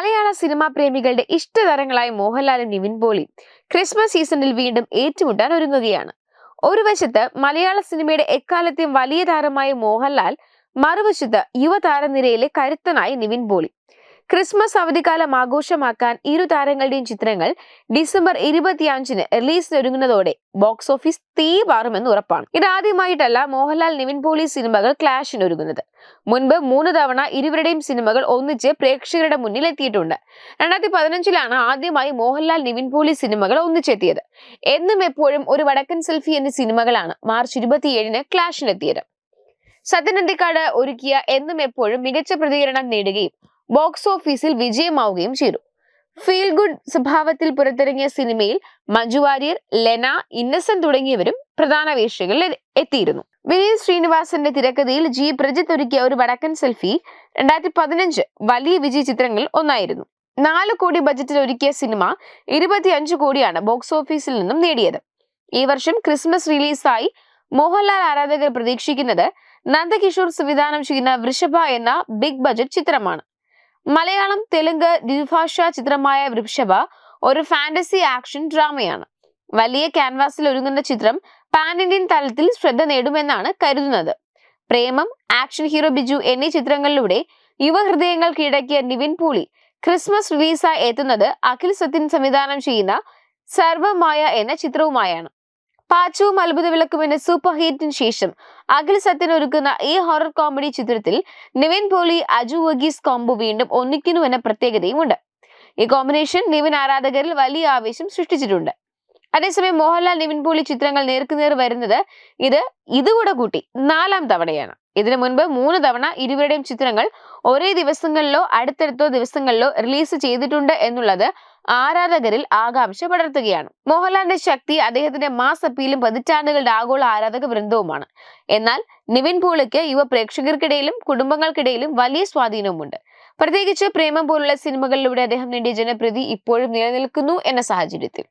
മലയാള cinema പ്രേമികളുടെ ഇഷ്ടതാരങ്ങളായ മോഹൻലാലും Nivin Pauly Christmas സീസണിൽ വീണ്ടും ഏറ്റുമുട്ടാൻ ഒരുങ്ങുകയാണ്. ഒരു വശത്ത് മലയാള സിനിമയുടെ എക്കാലത്തെയും വലിയ താരമായ മോഹൻലാൽ മറുവശത്ത് യുവതാരനിരയിലെ കരുത്തനായ നിവിൻ പോളി. ക്രിസ്മസ് അവധിക്കാലം ആഘോഷമാക്കാൻ ഇരു താരങ്ങളുടെയും ചിത്രങ്ങൾ ഡിസംബർ ഇരുപത്തിയഞ്ചിന് റിലീസിനൊരുങ്ങുന്നതോടെ ബോക്സ് ഓഫീസ് തീ പാറുമെന്ന് ഉറപ്പാണ്. ഇതാദ്യമായിട്ടല്ല മോഹൻലാൽ നിവിൻ പോളി സിനിമകൾ ക്ലാഷിനൊരുങ്ങുന്നത് മുൻപ് മൂന്ന് തവണ ഇരുവരുടെയും സിനിമകൾ ഒന്നിച്ച് പ്രേക്ഷകരുടെ മുന്നിൽ എത്തിയിട്ടുണ്ട്. രണ്ടായിരത്തി പതിനഞ്ചിലാണ് ആദ്യമായി മോഹൻലാൽ നിവിൻ പോളി സിനിമകൾ ഒന്നിച്ചെത്തിയത്. എന്നും എപ്പോഴും ഒരു വടക്കൻ സെൽഫി എന്നീ സിനിമകളാണ് മാർച്ച് ഇരുപത്തിയേഴിന് ക്ലാഷിനെത്തിയത്. സത്യനന്ദിക്കാട് ഒരുക്കിയ എന്നും എപ്പോഴും മികച്ച പ്രതികരണം നേടുകയും ബോക്സ് ഓഫീസിൽ വിജയമാവുകയും ചെയ്തു. ഫീൽ ഗുഡ് സ്വഭാവത്തിൽ പുറത്തിറങ്ങിയ സിനിമയിൽ മഞ്ജു വാര്യർ ലെന ഇന്നസെന്റ് തുടങ്ങിയവരും പ്രധാന വേഷികളിൽ എത്തിയിരുന്നു. വിനീത് ശ്രീനിവാസന്റെ തിരക്കഥയിൽ ജി. പ്രജിത്ത് ഒരുക്കിയ ഒരു വടക്കൻ സെൽഫി രണ്ടായിരത്തി പതിനഞ്ച് വലിയ വിജയ ചിത്രങ്ങളിൽ ഒന്നായിരുന്നു. നാല് കോടി ബജറ്റിൽ ഒരുക്കിയ സിനിമ ഇരുപത്തിയഞ്ച് കോടിയാണ് ബോക്സ് ഓഫീസിൽ നിന്നും നേടിയത്. ഈ വർഷം ക്രിസ്മസ് റിലീസായി മോഹൻലാൽ ആരാധകർ പ്രതീക്ഷിക്കുന്നത് നന്ദകിഷോർ സംവിധാനം ചെയ്യുന്ന വൃഷഭ എന്ന ബിഗ് ബജറ്റ് ചിത്രമാണ്. മലയാളം തെലുങ്ക് ദ്വിഭാഷാ ചിത്രമായ വൃക്ഷഭ ഒരു ഫാന്റസി ആക്ഷൻ ഡ്രാമയാണ് വലിയ ക്യാൻവാസിൽ ഒരുങ്ങുന്ന ചിത്രം പാൻ ഇന്ത്യൻ തലത്തിൽ ശ്രദ്ധ നേടുമെന്നാണ് കരുതുന്നത്. പ്രേമം ആക്ഷൻ ഹീറോ ബിജു എന്നീ ചിത്രങ്ങളിലൂടെ യുവഹൃദയങ്ങൾ കീഴടക്കിയ നിവിൻ പൂളി ക്രിസ്മസ് റിലീസായി എത്തുന്നത് അഖിൽ സത്യൻ സംവിധാനം ചെയ്യുന്ന സർവമായ എന്ന ചിത്രവുമായാണ്. പാച്ചവും അത്ഭുത വിളക്കും എന്ന സൂപ്പർ ഹിറ്റിന് ശേഷം അഖിൽ സത്യൻ ഒരുക്കുന്ന ഈ ഹൊറർ കോമഡി ചിത്രത്തിൽ നിവിൻ പോളി അജു വർഗീസ് കോംബോ വീണ്ടും ഒന്നിക്കുന്നു എന്ന പ്രത്യേകതയുമുണ്ട്. ഈ കോമ്പിനേഷൻ നിവിൻ ആരാധകരിൽ വലിയ ആവേശം സൃഷ്ടിച്ചിട്ടുണ്ട്. അതേസമയം മോഹൻലാൽ നിവിൻ പോളി ചിത്രങ്ങൾ നേർക്കുനേർ വരുന്നത് ഇത് ഇതുകൂടെ കൂട്ടി നാലാം തവണയാണ്. ഇതിനു മുൻപ് മൂന്ന് തവണ ഇരുവരുടെയും ചിത്രങ്ങൾ ഒരേ ദിവസങ്ങളിലോ അടുത്തടുത്തോ ദിവസങ്ങളിലോ റിലീസ് ചെയ്തിട്ടുണ്ട് എന്നുള്ളത് ആരാധകരിൽ ആകാംക്ഷ പടർത്തുകയാണ്. മോഹൻലാലിന്റെ ശക്തി അദ്ദേഹത്തിന്റെ മാസ് അപ്പീലും പതിറ്റാണ്ടുകളുടെ ആഗോള ആരാധക വൃന്ദവുമാണ്. എന്നാൽ നിവിൻ പോളിക്ക് യുവ പ്രേക്ഷകർക്കിടയിലും കുടുംബങ്ങൾക്കിടയിലും വലിയ സ്വാധീനവുമുണ്ട്. പ്രത്യേകിച്ച് പ്രേമം പോലുള്ള സിനിമകളിലൂടെ അദ്ദേഹം നേടിയ ജനപ്രീതി ഇപ്പോഴും നിലനിൽക്കുന്നു എന്ന സാഹചര്യത്തിൽ.